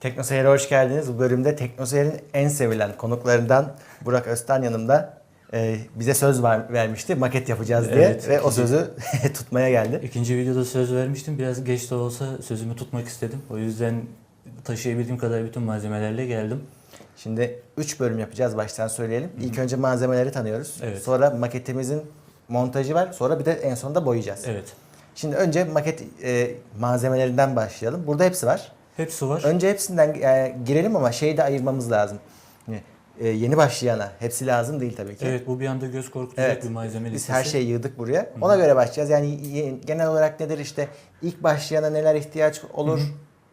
Teknoseyir'e hoş geldiniz. Bu bölümde Teknoseyir'in en sevilen konuklarından Burak Öztan yanımda e, bize söz ver- vermişti maket yapacağız diye Evet, ve o ikinci- sözü tutmaya geldi. İkinci videoda söz vermiştim. Biraz geç de olsa sözümü tutmak istedim. O yüzden taşıyabildiğim kadar bütün malzemelerle geldim. Şimdi 3 bölüm yapacağız baştan söyleyelim. İlk önce malzemeleri tanıyoruz. Evet. Sonra maketimizin montajı var. Sonra bir de en sonunda boyayacağız. Evet. Şimdi önce maket e, malzemelerinden başlayalım. Burada hepsi var. Hepsi var. Önce hepsinden e, girelim ama şeyi de ayırmamız lazım. Yani, e, yeni başlayana hepsi lazım değil tabii ki. Evet bu bir anda göz korkutacak Evet. bir malzeme Biz listesi. her şeyi yığdık buraya. Ona göre başlayacağız. Yani genel olarak nedir işte ilk başlayana neler ihtiyaç olur,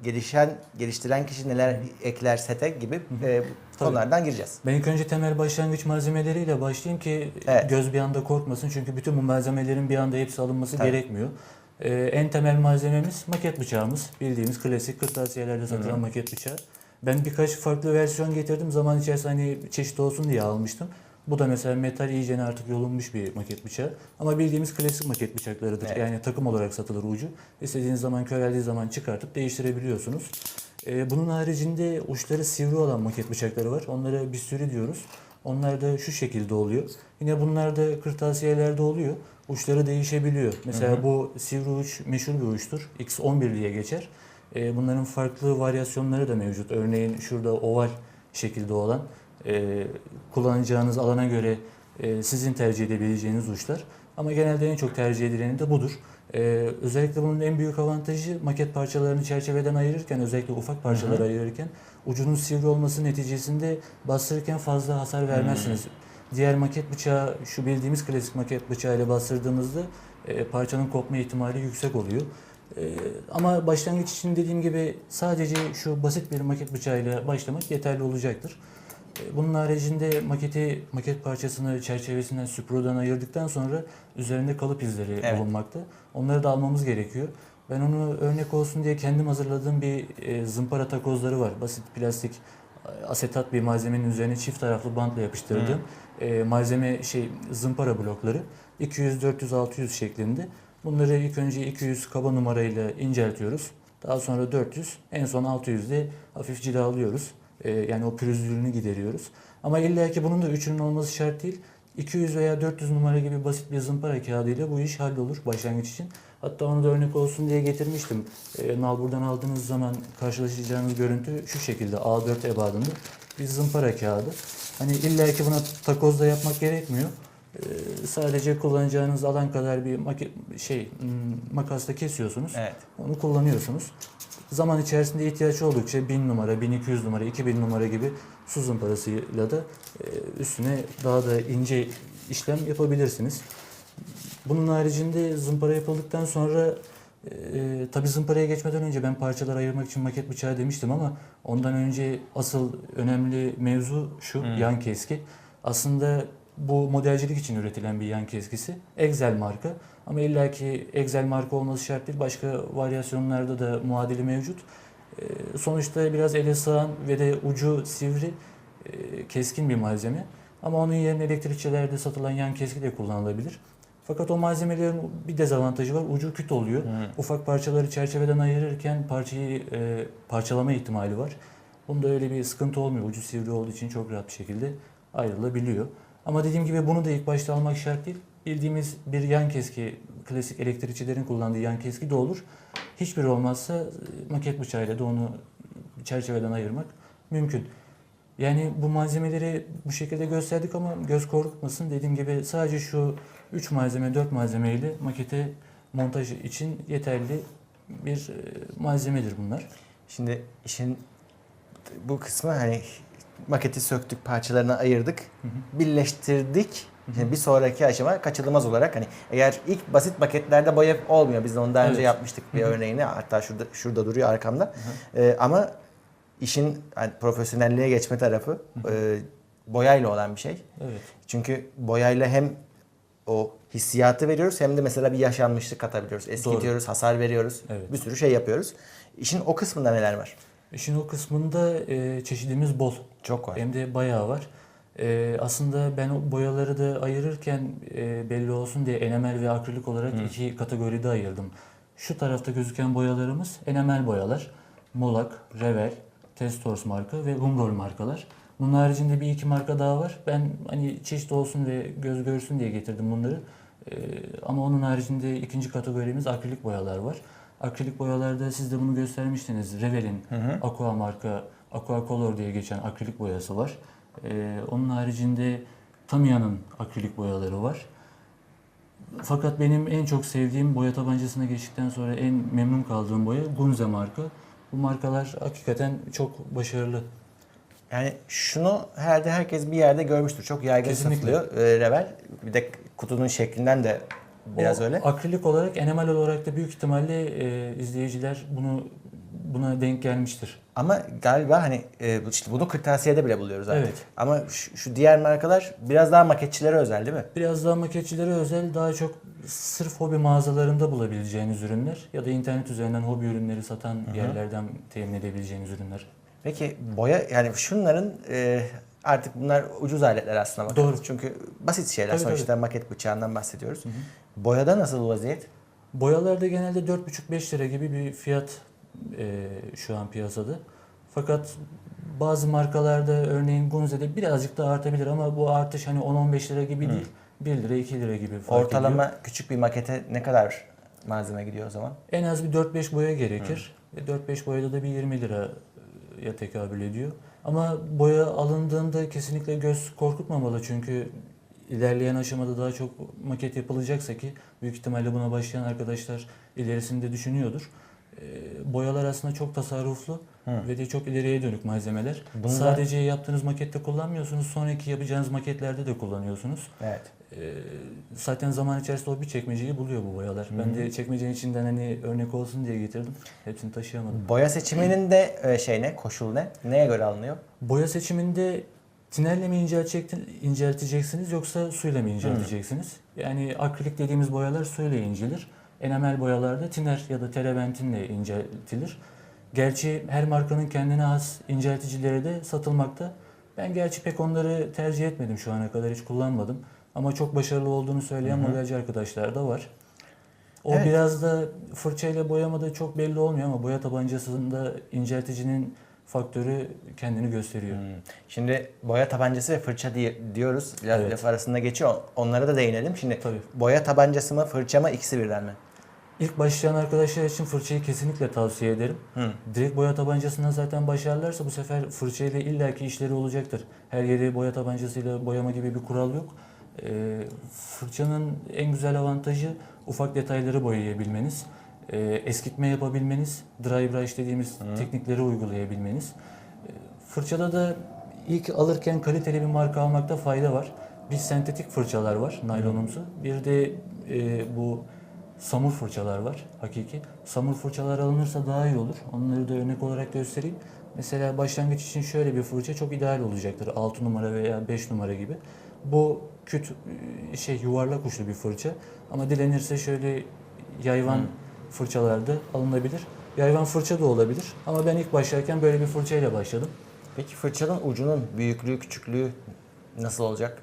gelişen, geliştiren kişi neler ekler sete gibi e, konulardan gireceğiz. Ben ilk önce temel başlangıç malzemeleriyle başlayayım ki Evet. göz bir anda korkmasın. Çünkü bütün bu malzemelerin bir anda hepsi alınması Tabii. gerekmiyor. Ee, en temel malzememiz maket bıçağımız. Bildiğimiz klasik kırtasiyelerde satılan maket bıçağı. Ben birkaç farklı versiyon getirdim. Zaman içerisinde hani çeşit olsun diye almıştım. Bu da mesela metal iyicene artık yolunmuş bir maket bıçağı. Ama bildiğimiz klasik maket bıçaklarıdır. Evet. Yani takım olarak satılır ucu. İstediğiniz zaman köreldiği zaman çıkartıp değiştirebiliyorsunuz. Ee, bunun haricinde uçları sivri olan maket bıçakları var. Onlara bir sürü diyoruz. Onlar da şu şekilde oluyor. Yine bunlar da kırtasiyelerde oluyor. Uçları değişebiliyor. Mesela bu sivri uç meşhur bir uçtur. X11 diye geçer. Ee, bunların farklı varyasyonları da mevcut. Örneğin şurada oval şekilde olan e, kullanacağınız alana göre e, sizin tercih edebileceğiniz uçlar. Ama genelde en çok tercih edileni de budur. Ee, özellikle bunun en büyük avantajı maket parçalarını çerçeveden ayırırken özellikle ufak parçaları ayırırken ucunun sivri olması neticesinde bastırırken fazla hasar vermezsiniz. Diğer maket bıçağı şu bildiğimiz klasik maket bıçağı ile bastırdığımızda e, parçanın kopma ihtimali yüksek oluyor. E, ama başlangıç için dediğim gibi sadece şu basit bir maket bıçağıyla başlamak yeterli olacaktır. E, Bunun haricinde maketi, maket parçasını çerçevesinden, süpürden ayırdıktan sonra üzerinde kalıp izleri Evet. bulunmakta. Onları da almamız gerekiyor. Ben onu örnek olsun diye kendim hazırladığım bir e, zımpara takozları var. Basit plastik asetat bir malzemenin üzerine çift taraflı bantla yapıştırdığım e, malzeme şey zımpara blokları 200 400 600 şeklinde. Bunları ilk önce 200 kaba numarayla inceltiyoruz. Daha sonra 400, en son 600 de hafif cilalıyoruz. E, yani o pürüzlülüğünü gideriyoruz. Ama illa ki bunun da üçünün olması şart değil. 200 veya 400 numara gibi basit bir zımpara kağıdıyla bu iş hallolur başlangıç için. Hatta onu da örnek olsun diye getirmiştim. E, Nalbur'dan aldığınız zaman karşılaşacağınız görüntü şu şekilde A4 ebadında bir zımpara kağıdı. Hani illa ki buna takozda yapmak gerekmiyor. E, sadece kullanacağınız alan kadar bir şey hmm, makasla kesiyorsunuz. Evet. Onu kullanıyorsunuz. Zaman içerisinde ihtiyaç oldukça 1000 numara, 1200 numara, 2000 numara gibi su zımparasıyla da e, üstüne daha da ince işlem yapabilirsiniz. Bunun haricinde zımpara yapıldıktan sonra e, tabi zımparaya geçmeden önce ben parçalar ayırmak için maket bıçağı demiştim ama ondan önce asıl önemli mevzu şu yan keski. Aslında bu modelcilik için üretilen bir yan keskisi. Excel marka. Ama illaki Excel marka olması şart değil. Başka varyasyonlarda da muadili mevcut. E, sonuçta biraz ele sığan ve de ucu sivri e, keskin bir malzeme. Ama onun yerine elektrikçilerde satılan yan keski de kullanılabilir. Fakat o malzemelerin bir dezavantajı var. Ucu küt oluyor. Ufak parçaları çerçeveden ayırırken parçayı e, parçalama ihtimali var. Bunda öyle bir sıkıntı olmuyor. Ucu sivri olduğu için çok rahat bir şekilde ayrılabiliyor. Ama dediğim gibi bunu da ilk başta almak şart değil. Bildiğimiz bir yan keski, klasik elektrikçilerin kullandığı yan keski de olur. Hiçbir olmazsa e, maket bıçağıyla da onu çerçeveden ayırmak mümkün. Yani bu malzemeleri bu şekilde gösterdik ama göz korkutmasın. Dediğim gibi sadece şu 3 malzeme, 4 malzemeyle makete montaj için yeterli bir e, malzemedir bunlar. Şimdi işin bu kısmı hani maketi söktük, parçalarına ayırdık, birleştirdik. Şimdi bir sonraki aşama kaçınılmaz olarak hani eğer ilk basit maketlerde boya olmuyor. Biz de onu daha önce Evet. yapmıştık bir örneğini. Hatta şurada şurada duruyor arkamda. Ee, ama işin hani profesyonelliğe geçme tarafı e, boyayla olan bir şey. Evet. Çünkü boyayla hem o hissiyatı veriyoruz hem de mesela bir yaşanmışlık katabiliyoruz. Eskitiyoruz, hasar veriyoruz. Evet. Bir sürü şey yapıyoruz. İşin o kısmında neler var? İşin o kısmında e, çeşidimiz bol. Çok var. Hem de bayağı var. E, aslında ben o boyaları da ayırırken e, belli olsun diye enamel ve akrilik olarak iki kategoride ayırdım. Şu tarafta gözüken boyalarımız enamel boyalar. Molak, Revel, Testors marka ve Humrol markalar. Bunun haricinde bir iki marka daha var. Ben hani çeşit olsun ve göz görsün diye getirdim bunları. Ee, ama onun haricinde ikinci kategorimiz akrilik boyalar var. Akrilik boyalarda siz de bunu göstermiştiniz. Revel'in Aqua marka Aqua Color diye geçen akrilik boyası var. Ee, onun haricinde Tamiya'nın akrilik boyaları var. Fakat benim en çok sevdiğim boya tabancasına geçtikten sonra en memnun kaldığım boya Gunze marka. Bu markalar hakikaten çok başarılı. Yani şunu herhalde herkes bir yerde görmüştür. Çok yaygın Kesinlikle. satılıyor e, Revel. Bir de kutunun şeklinden de biraz O öyle. Akrilik olarak, enemal olarak da büyük ihtimalle e, izleyiciler bunu buna denk gelmiştir. Ama galiba hani e, işte bunu kırtasiyede bile buluyoruz artık. Evet. Ama şu, şu diğer markalar biraz daha maketçilere özel değil mi? Biraz daha maketçilere özel, daha çok sırf hobi mağazalarında bulabileceğiniz ürünler ya da internet üzerinden hobi ürünleri satan yerlerden temin edebileceğiniz ürünler. Peki boya yani şunların e, artık bunlar ucuz aletler aslında bakarız. Doğru. Çünkü basit şeyler Tabii, sonuçta maket bıçağından bahsediyoruz. Boyada nasıl vaziyet? Boyalarda genelde 4,5-5 lira gibi bir fiyat e, şu an piyasada. Fakat bazı markalarda örneğin Gunze'de birazcık daha artabilir ama bu artış hani 10-15 lira gibi değil. 1 lira 2 lira gibi fark Ortalama ediyor. küçük bir makete ne kadar malzeme gidiyor o zaman? En az bir 4-5 boya gerekir. E, 4-5 boyada da bir 20 liraya tekabül ediyor. Ama boya alındığında kesinlikle göz korkutmamalı çünkü ilerleyen aşamada daha çok maket yapılacaksa ki büyük ihtimalle buna başlayan arkadaşlar ilerisinde düşünüyordur. E, boyalar aslında çok tasarruflu ve de çok ileriye dönük malzemeler. Bunlar- Sadece yaptığınız makette kullanmıyorsunuz, sonraki yapacağınız maketlerde de kullanıyorsunuz. Evet. Ee, zaten zaman içerisinde o bir çekmeceyi buluyor bu boyalar. Ben de çekmecenin içinden hani örnek olsun diye getirdim. Hepsini taşıyamadım. Boya seçiminin de e, şey ne? Koşul ne? Neye göre alınıyor? Boya seçiminde tinerle mi inceltecek- incelteceksiniz yoksa suyla mı incelteceksiniz? Yani akrilik dediğimiz boyalar suyla incelir. Enamel boyalarda tiner ya da terebentinle inceltilir. Gerçi her markanın kendine has incelticileri de satılmakta. Ben gerçi pek onları tercih etmedim şu ana kadar hiç kullanmadım. Ama çok başarılı olduğunu söyleyen modelci arkadaşlar da var. O Evet. biraz da fırçayla boyamada çok belli olmuyor ama boya tabancasında incelticinin faktörü kendini gösteriyor. Hmm. Şimdi boya tabancası ve fırça diye, diyoruz. Biraz Evet. laf arasında geçiyor. Onlara da değinelim. Şimdi Tabii. boya tabancası mı fırça mı ikisi birden mi? İlk başlayan arkadaşlar için fırçayı kesinlikle tavsiye ederim. Hı. Direkt boya tabancasından zaten başlarlarsa bu sefer fırçayla illaki işleri olacaktır. Her yeri boya tabancasıyla boyama gibi bir kural yok. Ee, fırçanın en güzel avantajı ufak detayları boyayabilmeniz, ee, eskitme yapabilmeniz, dry brush dediğimiz teknikleri uygulayabilmeniz. Ee, fırçada da ilk alırken kaliteli bir marka almakta fayda var. Bir sentetik fırçalar var, naylonumsu. Bir de e, bu samur fırçalar var hakiki. Samur fırçalar alınırsa daha iyi olur. Onları da örnek olarak göstereyim. Mesela başlangıç için şöyle bir fırça çok ideal olacaktır. 6 numara veya 5 numara gibi. Bu küt e, şey yuvarlak uçlu bir fırça. Ama dilenirse şöyle yayvan fırçalarda alınabilir. Yayvan fırça da olabilir. Ama ben ilk başlarken böyle bir fırçayla başladım. Peki fırçanın ucunun büyüklüğü, küçüklüğü nasıl olacak?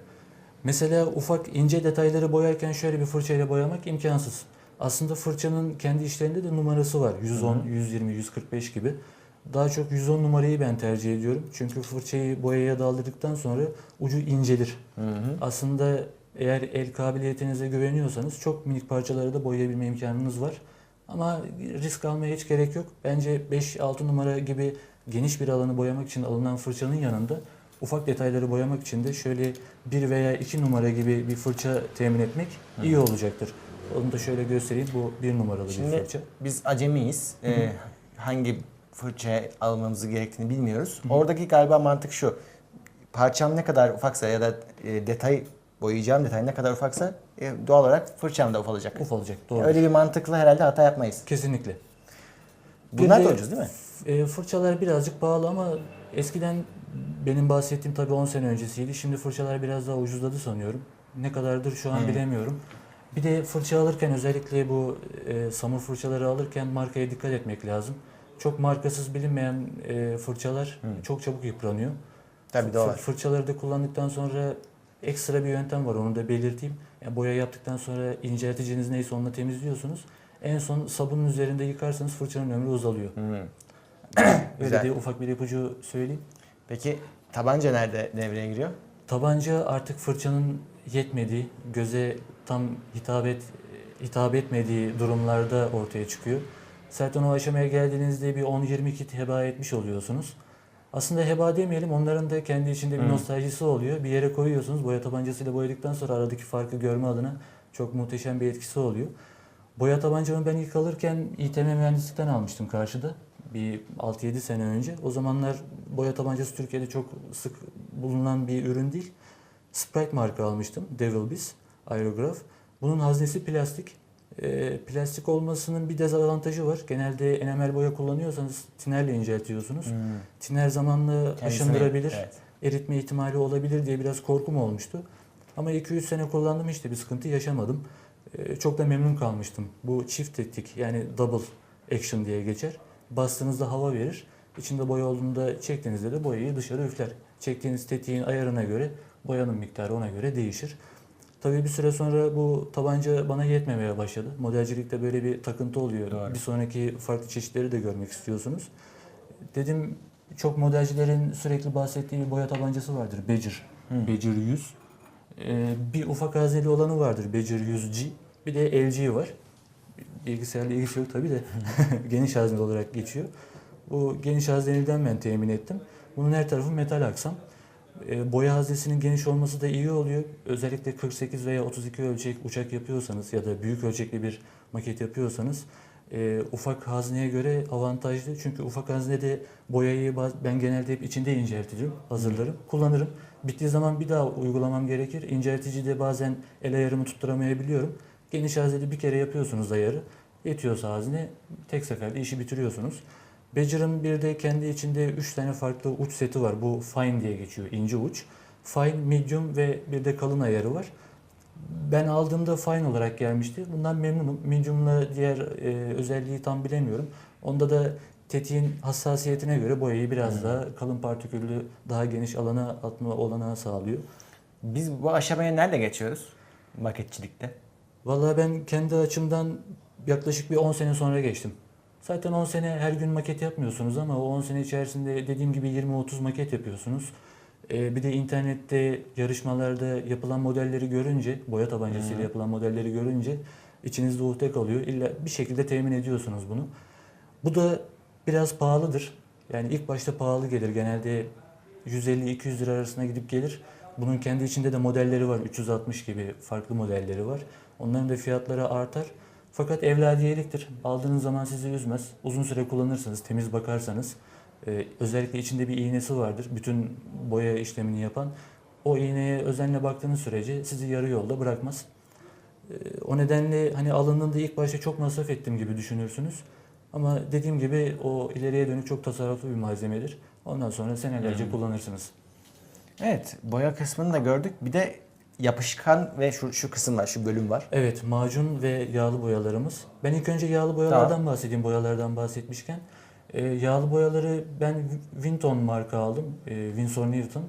Mesela ufak ince detayları boyarken şöyle bir fırçayla boyamak imkansız. Aslında fırçanın kendi işlerinde de numarası var. 110, 120, 145 gibi. Daha çok 110 numarayı ben tercih ediyorum. Çünkü fırçayı boyaya daldırdıktan sonra ucu incelir. Aslında eğer el kabiliyetinize güveniyorsanız çok minik parçaları da boyayabilme imkanınız var. Ama risk almaya hiç gerek yok. Bence 5-6 numara gibi geniş bir alanı boyamak için alınan fırçanın yanında ufak detayları boyamak için de şöyle 1 veya 2 numara gibi bir fırça temin etmek iyi olacaktır. Onu da şöyle göstereyim. Bu 1 numaralı bir Şimdi fırça. biz acemiyiz. Ee, hangi fırça almamızı gerektiğini bilmiyoruz. Oradaki galiba mantık şu. Parçam ne kadar ufaksa ya da e, detay boyayacağım detay ne kadar ufaksa e, doğal olarak fırçam da ufalacak. Ufalacak. Doğru. Öyle bir mantıkla herhalde hata yapmayız. Kesinlikle. Bir Bunlar de- da ucuz değil mi? E, fırçalar birazcık pahalı ama eskiden benim bahsettiğim tabii 10 sene öncesiydi. Şimdi fırçalar biraz daha ucuzladı sanıyorum. Ne kadardır şu an Hmm. bilemiyorum. Bir de fırça alırken özellikle bu e, samur fırçaları alırken markaya dikkat etmek lazım. Çok markasız bilinmeyen e, fırçalar çok çabuk yıpranıyor. Tabii doğru. Fır- Fırçaları da kullandıktan sonra ekstra bir yöntem var onu da belirteyim. Yani boya yaptıktan sonra incelticiniz neyse onunla temizliyorsunuz. En son sabunun üzerinde yıkarsanız fırçanın ömrü uzalıyor. Hmm. Öyle Güzel. diye ufak bir ipucu söyleyeyim. Peki tabanca nerede devreye giriyor? Tabanca artık fırçanın yetmediği, göze tam hitap et hitap etmediği durumlarda ortaya çıkıyor. Zaten o aşamaya geldiğinizde bir 10-20 kit heba etmiş oluyorsunuz. Aslında heba demeyelim, onların da kendi içinde bir Hı. nostaljisi oluyor. Bir yere koyuyorsunuz, boya tabancasıyla boyadıktan sonra aradaki farkı görme adına çok muhteşem bir etkisi oluyor. Boya tabancamı ben ilk alırken İTM mühendislikten almıştım karşıda. Bir 6-7 sene önce. O zamanlar boya tabancası Türkiye'de çok sık bulunan bir ürün değil. Sprite marka almıştım. Devil Biz aerograf. Bunun haznesi plastik. Ee, plastik olmasının bir dezavantajı var. Genelde enamel boya kullanıyorsanız tinerle inceltiyorsunuz. Tiner zamanla Kendisini- aşındırabilir, Evet. eritme ihtimali olabilir diye biraz korkum olmuştu. Ama 2-3 sene kullandım işte bir sıkıntı yaşamadım. Ee, çok da memnun kalmıştım. Bu çift tetik yani double action diye geçer. Bastığınızda hava verir. İçinde boya olduğunda çektiğinizde de boyayı dışarı üfler. Çektiğiniz tetiğin ayarına göre boyanın miktarı ona göre değişir. Tabii bir süre sonra bu tabanca bana yetmemeye başladı. Modelcilikte böyle bir takıntı oluyor. Doğru. Bir sonraki farklı çeşitleri de görmek istiyorsunuz. Dedim çok modelcilerin sürekli bahsettiği bir boya tabancası vardır. Badger. Hı. Badger 100. Ee, bir ufak hazneli olanı vardır. Badger 100G. Bir de LG var. Bilgisayarla ilgisi yok tabii de. geniş hazneli olarak geçiyor. Bu geniş hazneliden ben temin ettim. Bunun her tarafı metal aksam. E, boya haznesinin geniş olması da iyi oluyor. Özellikle 48 veya 32 ölçek uçak yapıyorsanız ya da büyük ölçekli bir maket yapıyorsanız e, ufak hazneye göre avantajlı. Çünkü ufak haznede boyayı ben genelde hep içinde inceltirim, hazırlarım, kullanırım. Bittiği zaman bir daha uygulamam gerekir. İncelticide bazen el ayarımı tutturamayabiliyorum. Geniş haznede bir kere yapıyorsunuz ayarı. Yetiyorsa hazne tek seferde işi bitiriyorsunuz. Badger'ın bir de kendi içinde 3 tane farklı uç seti var. Bu fine diye geçiyor, ince uç. Fine, medium ve bir de kalın ayarı var. Ben aldığımda fine olarak gelmişti. Bundan memnunum. Medium'la diğer e, özelliği tam bilemiyorum. Onda da tetiğin hassasiyetine göre boyayı biraz daha kalın partiküllü, daha geniş alana atma olanağı sağlıyor. Biz bu aşamaya nerede geçiyoruz? Maketçilikte. Vallahi ben kendi açımdan yaklaşık bir 10 sene sonra geçtim. Zaten 10 sene her gün maket yapmıyorsunuz ama o 10 sene içerisinde dediğim gibi 20-30 maket yapıyorsunuz. Ee, bir de internette yarışmalarda yapılan modelleri görünce, boya tabancasıyla Hı. yapılan modelleri görünce içinizde uhde kalıyor. İlla bir şekilde temin ediyorsunuz bunu. Bu da biraz pahalıdır. Yani ilk başta pahalı gelir. Genelde 150-200 lira arasına gidip gelir. Bunun kendi içinde de modelleri var. 360 gibi farklı modelleri var. Onların da fiyatları artar. Fakat evladiyeliktir. Aldığınız zaman sizi üzmez. Uzun süre kullanırsınız, temiz bakarsanız. e, özellikle içinde bir iğnesi vardır. Bütün boya işlemini yapan. O iğneye özenle baktığınız sürece sizi yarı yolda bırakmaz. E, o nedenle hani alındığında ilk başta çok masraf ettim gibi düşünürsünüz. Ama dediğim gibi o ileriye dönük çok tasarruflu bir malzemedir. Ondan sonra senelerce Hmm. kullanırsınız. Evet, boya kısmını da gördük. Bir de yapışkan ve şu şu kısım var, şu bölüm var. Evet, macun ve yağlı boyalarımız. Ben ilk önce yağlı boyalardan bahsedeyim, boyalardan bahsetmişken. Ee, yağlı boyaları ben Vinton marka aldım, ee, Winsor Newton.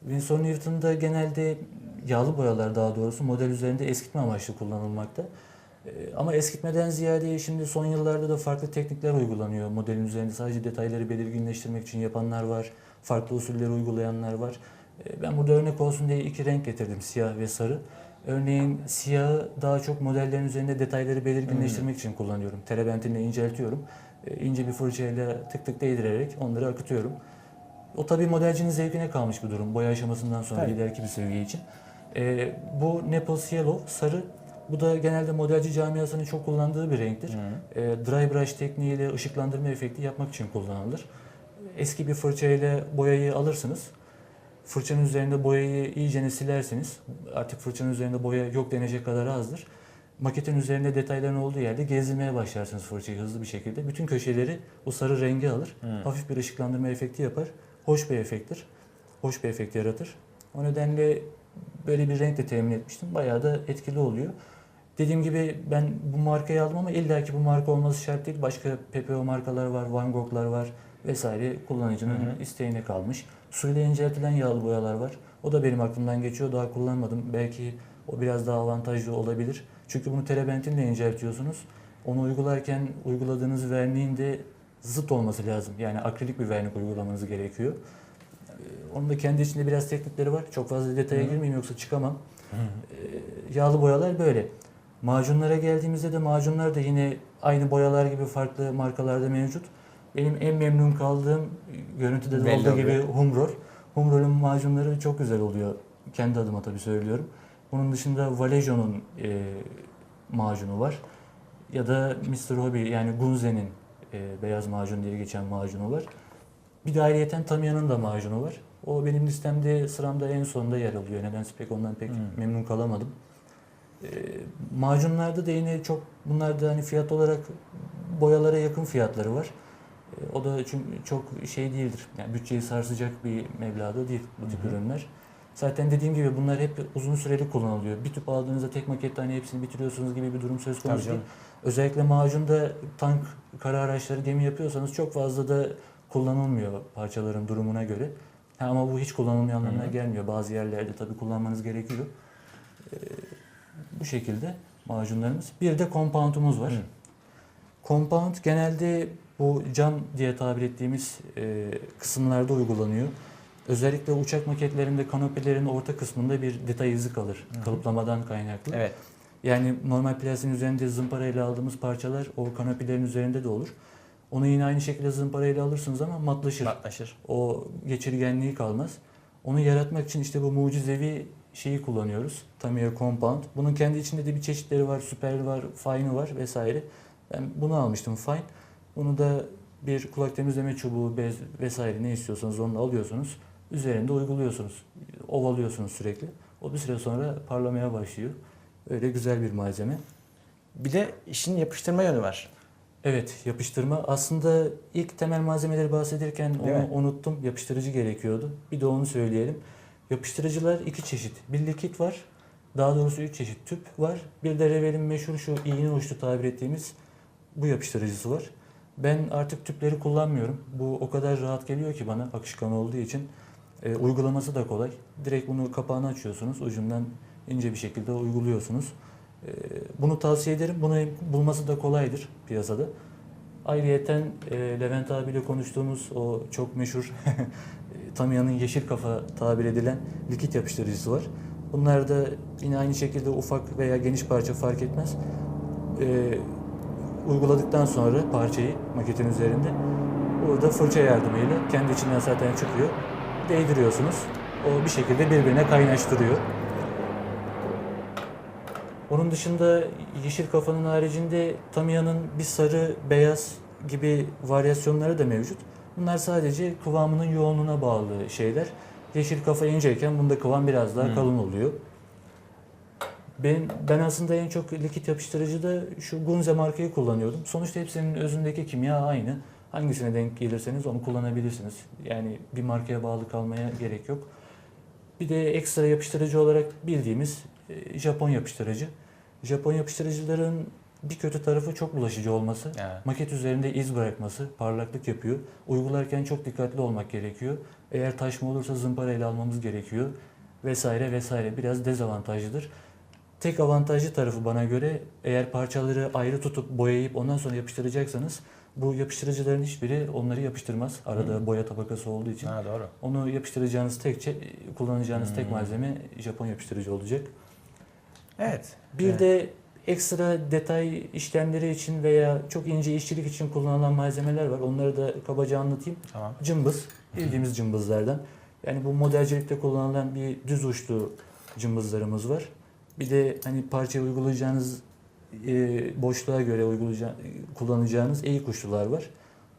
Winsor Newton'da genelde yağlı boyalar daha doğrusu model üzerinde eskitme amaçlı kullanılmakta. Ee, ama eskitmeden ziyade şimdi son yıllarda da farklı teknikler uygulanıyor. Modelin üzerinde sadece detayları belirginleştirmek için yapanlar var, farklı usulleri uygulayanlar var. Ee, Ben burada örnek olsun diye iki renk getirdim, siyah ve sarı. Örneğin siyahı daha çok modellerin üzerinde detayları belirginleştirmek için kullanıyorum. Terebentinle inceltiyorum. Ee, ince bir fırçayla tık tık değdirerek onları akıtıyorum. O tabii modelcinin zevkine kalmış bir durum. Boya aşamasından sonra Tabii. ileriki bir seviye için. Ee, bu Naples Yellow, sarı. Bu da genelde modelci camiasının çok kullandığı bir renktir. Ee, dry brush tekniğiyle ışıklandırma efekti yapmak için kullanılır. Eski bir fırçayla boyayı alırsınız. Fırçanın üzerinde boyayı iyicene silersiniz. Artık fırçanın üzerinde boya yok denecek kadar azdır. Maketin üzerinde detayların olduğu yerde gezdirmeye başlarsınız fırçayı hızlı bir şekilde. Bütün köşeleri o sarı rengi alır. Hı. Hafif bir ışıklandırma efekti yapar. Hoş bir efekttir. Hoş bir efekt yaratır. O nedenle böyle bir renk de temin etmiştim. Bayağı da etkili oluyor. Dediğim gibi ben bu markayı aldım ama illaki bu marka olması şart değil. Başka PPO markalar var, Van Gogh'lar var vesaire kullanıcının Hı hı. isteğine kalmış. Suyla inceltilen yağlı boyalar var. O da benim aklımdan geçiyor. Daha kullanmadım. Belki o biraz daha avantajlı olabilir. Çünkü bunu terebentinle inceltiyorsunuz. Onu uygularken uyguladığınız verniğin de zıt olması lazım. Yani akrilik bir vernik uygulamanız gerekiyor. Ee, Onun da kendi içinde biraz teknikleri var. Çok fazla detaya Hı. girmeyeyim yoksa çıkamam. Ee, Yağlı boyalar böyle. Macunlara geldiğimizde de macunlar da yine aynı boyalar gibi farklı markalarda mevcut. Benim en memnun kaldığım görüntüde de olduğu gibi Humrol. Humrol'ün macunları çok güzel oluyor. Kendi adıma tabii söylüyorum. Onun dışında Vallejo'nun e, macunu var. Ya da Mr. Hobby yani Gunze'nin e, beyaz macun diye geçen macunu var. Bir de ayrıyeten Tamiya'nın da macunu var. O benim listemde sıramda en sonunda yer alıyor. Nedense pek ondan pek Hmm. memnun kalamadım. E, macunlarda da yine çok bunlar da hani fiyat olarak boyalara yakın fiyatları var. O da çok şey değildir. Yani bütçeyi sarsacak bir meblağda değil bu tip Hı hı. ürünler. Zaten dediğim gibi bunlar hep uzun süreli kullanılıyor. Bir tüp aldığınızda tek makette hani hepsini bitiriyorsunuz gibi bir durum söz konusu değil. Özellikle macunda tank, kara araçları, gemi yapıyorsanız çok fazla da kullanılmıyor parçaların durumuna göre. Ha, ama bu hiç kullanılmıyor anlamına Hı hı. gelmiyor. Bazı yerlerde tabii kullanmanız gerekiyor. Ee, bu şekilde macunlarımız. Bir de compound'umuz var. Hı. Compound genelde bu cam diye tabir ettiğimiz e, kısımlarda uygulanıyor. Özellikle uçak maketlerinde kanopilerin orta kısmında bir detay izi kalır. Hı. Kalıplamadan kaynaklı. Evet. Yani normal plastiğin üzerinde zımparayla aldığımız parçalar o kanopilerin üzerinde de olur. Onu yine aynı şekilde zımparayla alırsınız ama matlaşır. Matlaşır. O geçirgenliği kalmaz. Onu yaratmak için işte bu mucizevi şeyi kullanıyoruz. Tamiya Compound. Bunun kendi içinde de bir çeşitleri var. Süper var, Fine'ı var vesaire. Ben bunu almıştım Fine. Bunu da bir kulak temizleme çubuğu, bez vesaire ne istiyorsanız onu alıyorsunuz. Üzerinde uyguluyorsunuz. Ovalıyorsunuz sürekli. O bir süre sonra parlamaya başlıyor. Öyle güzel bir malzeme. Bir de işin yapıştırma yönü var. Evet, yapıştırma. Aslında ilk temel malzemeleri bahsederken Değil onu mi? unuttum. Yapıştırıcı gerekiyordu. Bir de onu söyleyelim. Yapıştırıcılar iki çeşit. Bir likit var. Daha doğrusu üç çeşit tüp var. Bir de Revel'in meşhur şu iğne uçlu tabir ettiğimiz bu yapıştırıcısı var. Ben artık tüpleri kullanmıyorum. Bu o kadar rahat geliyor ki bana akışkan olduğu için. E, uygulaması da kolay. Direkt bunu kapağını açıyorsunuz. Ucundan ince bir şekilde uyguluyorsunuz. E, bunu tavsiye ederim. Bunu bulması da kolaydır piyasada. Ayrıyeten e, Levent abiyle konuştuğumuz o çok meşhur Tamiya'nın yeşil kafa tabir edilen likit yapıştırıcısı var. Bunlar da yine aynı şekilde ufak veya geniş parça fark etmez. E, uyguladıktan sonra parçayı maketin üzerinde burada fırça yardımıyla kendi içinden zaten çıkıyor. Değdiriyorsunuz. O bir şekilde birbirine kaynaştırıyor. Onun dışında yeşil kafanın haricinde Tamiya'nın bir sarı, beyaz gibi varyasyonları da mevcut. Bunlar sadece kıvamının yoğunluğuna bağlı şeyler. Yeşil kafa inceyken bunda kıvam biraz daha Hmm. kalın oluyor. Ben, ben aslında en çok likit yapıştırıcıda şu Gunze markayı kullanıyordum. Sonuçta hepsinin özündeki kimya aynı. Hangisine denk gelirseniz onu kullanabilirsiniz. Yani bir markaya bağlı kalmaya gerek yok. Bir de ekstra yapıştırıcı olarak bildiğimiz e, Japon yapıştırıcı. Japon yapıştırıcıların bir kötü tarafı çok bulaşıcı olması. Evet. Maket üzerinde iz bırakması, parlaklık yapıyor. Uygularken çok dikkatli olmak gerekiyor. Eğer taşma olursa zımparayla almamız gerekiyor. Vesaire vesaire. Biraz dezavantajlıdır. Tek avantajlı tarafı bana göre eğer parçaları ayrı tutup boyayıp ondan sonra yapıştıracaksanız bu yapıştırıcıların hiçbiri onları yapıştırmaz. Arada Hı. boya tabakası olduğu için. Ha doğru. Onu yapıştıracağınız tek çe- kullanacağınız tek Hmm. malzeme Japon yapıştırıcı olacak. Evet. Bir Evet. de ekstra detay işlemleri için veya çok ince işçilik için kullanılan malzemeler var. Onları da kabaca anlatayım. Tamam. Cımbız, bildiğimiz cımbızlardan. Yani bu modelcilikte kullanılan bir düz uçlu cımbızlarımız var. Bir de hani parçayı uygulayacağınız e, boşluğa göre uygulayacağ- kullanacağınız eğik uçlular var.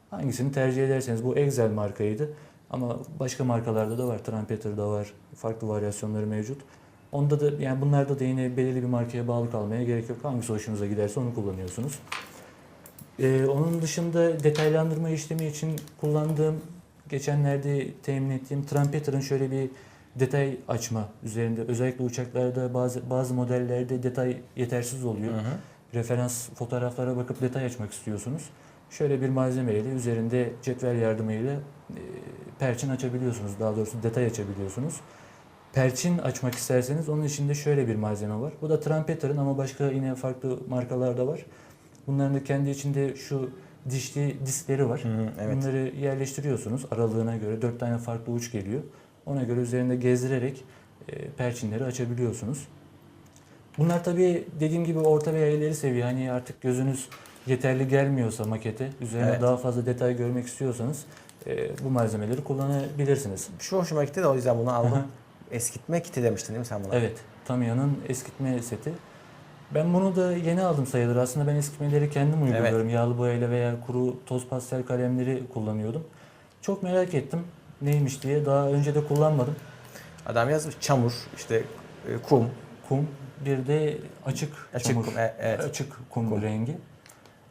Hangisini tercih ederseniz bu Excel markaydı. Ama başka markalarda da var. Trumpeter'da var. Farklı varyasyonları mevcut. Onda da yani bunlarda da yine belirli bir markaya bağlı kalmaya gerek yok. Hangisi hoşunuza giderse onu kullanıyorsunuz. Ee, onun dışında detaylandırma işlemi için kullandığım, geçenlerde temin ettiğim Trumpeter'ın şöyle bir detay açma üzerinde. Özellikle uçaklarda bazı bazı modellerde detay yetersiz oluyor. Hı hı. Referans fotoğraflara bakıp detay açmak istiyorsunuz. Şöyle bir malzemeyle üzerinde cetvel yardımıyla e, perçin açabiliyorsunuz. Daha doğrusu detay açabiliyorsunuz. Perçin açmak isterseniz onun içinde şöyle bir malzeme var. Bu da Trumpeter'ın ama başka yine farklı markalarda var. Bunların da kendi içinde şu dişli diskleri var. Hı, evet. Bunları yerleştiriyorsunuz aralığına göre. Dört tane farklı uç geliyor. Ona göre üzerinde gezdirerek e, perçinleri açabiliyorsunuz. Bunlar tabii dediğim gibi orta veya ileri seviye. Hani artık gözünüz yeterli gelmiyorsa makete, üzerine Evet. daha fazla detay görmek istiyorsanız e, bu malzemeleri kullanabilirsiniz. Şu hoşuma gitti de o yüzden bunu aldım. Eskitme kiti demiştin değil mi sen buna? Evet, Tamiya'nın eskitme seti. Ben bunu da yeni aldım sayılır. Aslında ben eskitmeleri kendim uyguluyorum. Yağlı boyayla veya kuru toz pastel kalemleri kullanıyordum. Çok merak ettim neymiş diye. Daha önce de kullanmadım. Adam yazmış çamur, işte e, kum, Kum, bir de açık, açık çamur, kum. e- Evet. açık kum, Kum. rengi.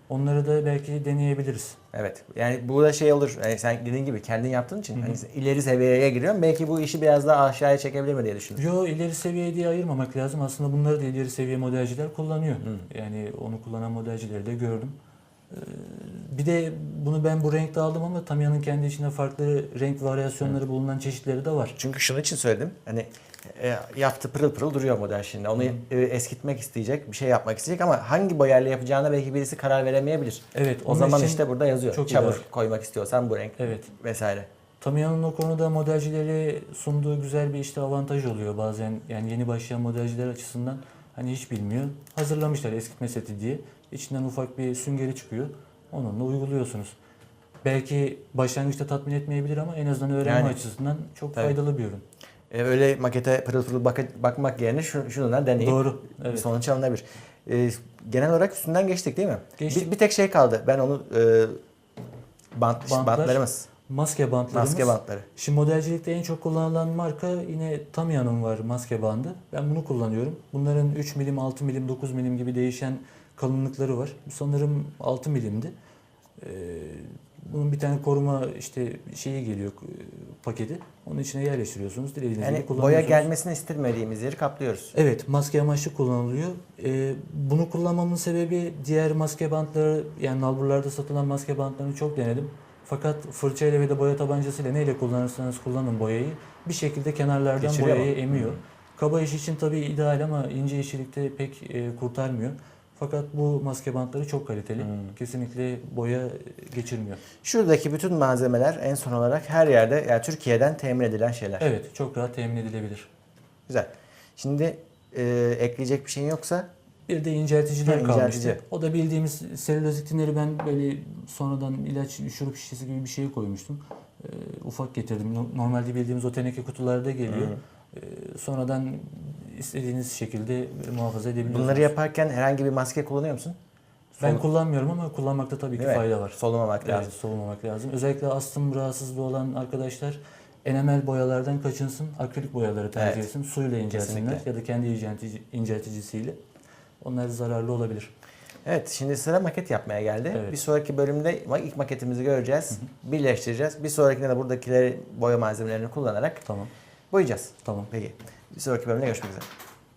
Onları da belki deneyebiliriz. Evet. Yani bu da şey olur. Yani sen dediğin gibi kendin yaptığın için hani ileri seviyeye giriyorsun. Belki bu işi biraz daha aşağıya çekebilir mi diye düşündüm. Yo ileri seviye diye ayırmamak lazım. Aslında bunları da ileri seviye modelciler kullanıyor. Hı. Yani onu kullanan modelcileri de gördüm. Ee, Bir de bunu ben bu renkte aldım ama Tamiya'nın kendi içinde farklı renk varyasyonları bulunan çeşitleri de var. Çünkü şunun için söyledim. Hani e, yaptı pırıl pırıl duruyor model şimdi. Onu e, eskitmek isteyecek, bir şey yapmak isteyecek ama hangi boyayla yapacağına belki birisi karar veremeyebilir. Evet, O zaman işte burada yazıyor. çok Çamur ideal. koymak istiyorsan bu renk Evet. vesaire. Tamiya'nın o konuda modelcileri sunduğu güzel bir işte avantaj oluyor bazen. Yani yeni başlayan modelciler açısından hani hiç bilmiyor. Hazırlamışlar eskitme seti diye. İçinden ufak bir süngeri çıkıyor. Onunla uyguluyorsunuz. Belki başlangıçta tatmin etmeyebilir ama en azından öğrenme Yani- açısından çok Tabii. faydalı bir ürün. E, öyle makete pırıl pırıl bak- bakmak yerine şu, şununla deneyip Doğru. bir Evet. sonuç alınabilir. E, genel olarak üstünden geçtik değil mi? Geçtik. Bir, bir tek şey kaldı. Ben onu e, bant, Bantlar. bantlarımız, Maske bantlarımız. maske bantları. Şimdi modelcilikte en çok kullanılan marka yine Tamiya'nın var maske bandı. Ben bunu kullanıyorum. Bunların 3 milim, 6 milim, 9 milim gibi değişen kalınlıkları var. Bu sanırım 6 milimdi. Ee, bunun bir tane koruma işte şeyi geliyor e, paketi. Onun içine yerleştiriyorsunuz. Dilediğiniz gibi Yani boya kullanıyorsunuz. gelmesini istemediğimiz yeri kaplıyoruz. Evet, maske amaçlı kullanılıyor. Ee, bunu kullanmamın sebebi diğer maske bantları, yani nalburlarda satılan maske bantlarını çok denedim. Fakat fırçayla ve de boya tabancasıyla neyle kullanırsanız kullanın boyayı bir şekilde kenarlardan Geçiriyor boyayı mu? emiyor. Hı. Kaba iş için tabii ideal ama ince işçilikte pek e, kurtarmıyor. Fakat bu maske bantları çok kaliteli. Hı. Kesinlikle boya geçirmiyor. Şuradaki bütün malzemeler en son olarak her yerde yani Türkiye'den temin edilen şeyler. Evet, çok rahat temin edilebilir. Güzel. Şimdi e, ekleyecek bir şeyin yoksa Bir de incelticiler Ha, kalmıştı. inceltici. O da bildiğimiz selülozitinleri ben böyle sonradan ilaç şurup şişesi gibi bir şeye koymuştum. Ee, ufak getirdim. No- Normalde bildiğimiz o teneke kutularda geliyor. Ee, sonradan istediğiniz şekilde muhafaza edebiliyorsunuz. bunları yaparken herhangi bir maske kullanıyor musun? ben Sol- kullanmıyorum ama kullanmakta tabii ki mi? fayda var. Solumamak Evet, lazım. solumamak lazım. Özellikle astım rahatsızlığı olan arkadaşlar enamel boyalardan kaçınsın, akrilik boyaları tercih Evet. etsin. Suyla incelsinler Kesinlikle. ya da kendi inceltici, incelticisiyle. Onlar zararlı olabilir. Evet şimdi sıra maket yapmaya geldi. Evet. Bir sonraki bölümde ilk maketimizi göreceğiz. Birleştireceğiz. Bir sonrakinde de buradakileri boya malzemelerini kullanarak Tamam, boyayacağız. tamam. Peki. Bir sonraki bölümde görüşmek üzere.